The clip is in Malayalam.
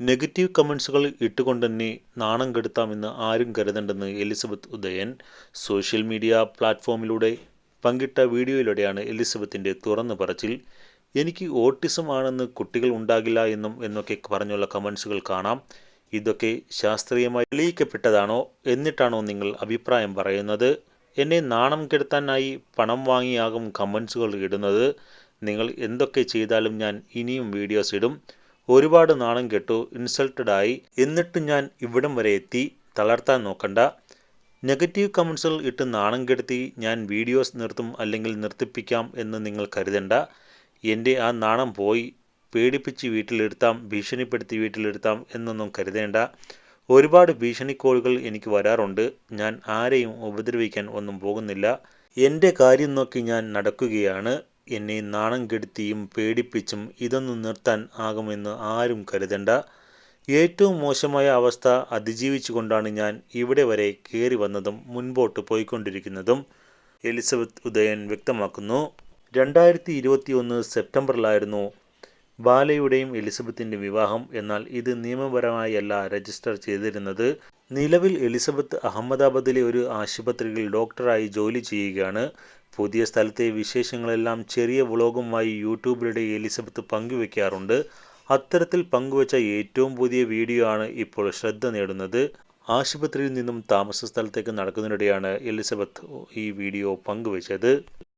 നെഗറ്റീവ് കമൻസുകൾ ഇട്ടുകൊണ്ട് തന്നെ നാണം കെടുത്താമെന്ന് ആരും കരുതണ്ടെന്ന് എലിസബത്ത് ഉദയൻ സോഷ്യൽ മീഡിയ പ്ലാറ്റ്ഫോമിലൂടെ പങ്കിട്ട വീഡിയോയിലൂടെയാണ് എലിസബത്തിന്റെ തുറന്നു പറച്ചിൽ. എനിക്ക് ഓട്ടിസം ആണെന്ന് കുട്ടികൾ ഉണ്ടാകില്ല എന്നും എന്നൊക്കെ പറഞ്ഞുള്ള കമൻസുകൾ കാണാം. ഇതൊക്കെ ശാസ്ത്രീയമായി തെളിയിക്കപ്പെട്ടതാണോ എന്നിട്ടാണോ നിങ്ങൾ അഭിപ്രായം പറയുന്നത്? എന്നെ നാണം കെടുത്താനായി പണം വാങ്ങിയാകും കമൻസുകൾ ഇടുന്നത്. നിങ്ങൾ എന്തൊക്കെ ചെയ്താലും ഞാൻ ഇനിയും വീഡിയോസ് ഇടും. ഒരുപാട് നാണം കെട്ടു ഇൻസൾട്ടഡായി എന്നിട്ടും ഞാൻ ഇവിടം വരെ എത്തി. തളർത്താൻ നോക്കണ്ട. നെഗറ്റീവ് കമൻസുകൾ ഇട്ട് നാണം കെടുത്തി ഞാൻ വീഡിയോസ് നിർത്തും അല്ലെങ്കിൽ നിർത്തിപ്പിക്കാം എന്ന് നിങ്ങൾ കരുതണ്ട. എന്റെ ആ നാണം പോയി. പേടിപ്പിച്ച് വീട്ടിലെടുത്താം ഭീഷണിപ്പെടുത്തി വീട്ടിലെടുത്താം എന്നൊന്നും കരുതേണ്ട. ഒരുപാട് ഭീഷണിക്കോളുകൾ എനിക്ക് വരാറുണ്ട്. ഞാൻ ആരെയും ഉപദ്രവിക്കാൻ ഒന്നും പോകുന്നില്ല. എന്റെ കാര്യം നോക്കി ഞാൻ നടക്കുകയാണ്. എന്നെ നാണം കെടുത്തിയും പേടിപ്പിച്ചും ഇതൊന്നും നിർത്താൻ ആകുമെന്ന് ആരും കരുതണ്ട. ഏറ്റവും മോശമായ അവസ്ഥ അതിജീവിച്ചുകൊണ്ടാണ് ഞാൻ ഇവിടെ വരെ കയറി വന്നതും മുൻപോട്ട് പോയിക്കൊണ്ടിരിക്കുന്നതും. എലിസബത്ത് ഉദയൻ വ്യക്തമാക്കുന്നു. രണ്ടായിരത്തി ഇരുപത്തി ഒന്ന് സെപ്റ്റംബറിലായിരുന്നു ബാലയുടെയും എലിസബത്തിന്റെ വിവാഹം. എന്നാൽ ഇത് നിയമപരമായല്ല രജിസ്റ്റർ ചെയ്തിരുന്നത്. നിലവിൽ എലിസബത്ത് അഹമ്മദാബാദിലെ ഒരു ആശുപത്രിയിൽ ഡോക്ടറായി ജോലി ചെയ്യുകയാണ്. പുതിയ സ്ഥലത്തെ വിശേഷങ്ങളെല്ലാം ചെറിയ വ്ളോഗുമായി യൂട്യൂബിലൂടെ എലിസബത്ത് പങ്കുവെക്കാറുണ്ട്. അത്തരത്തിൽ പങ്കുവച്ച ഏറ്റവും പുതിയ വീഡിയോ ആണ് ഇപ്പോൾ ശ്രദ്ധ നേടുന്നത്. ആശുപത്രിയിൽ നിന്നും താമസ സ്ഥലത്തേക്ക് നടക്കുന്നതിനിടെയാണ് എലിസബത്ത് ഈ വീഡിയോ പങ്കുവച്ചത്.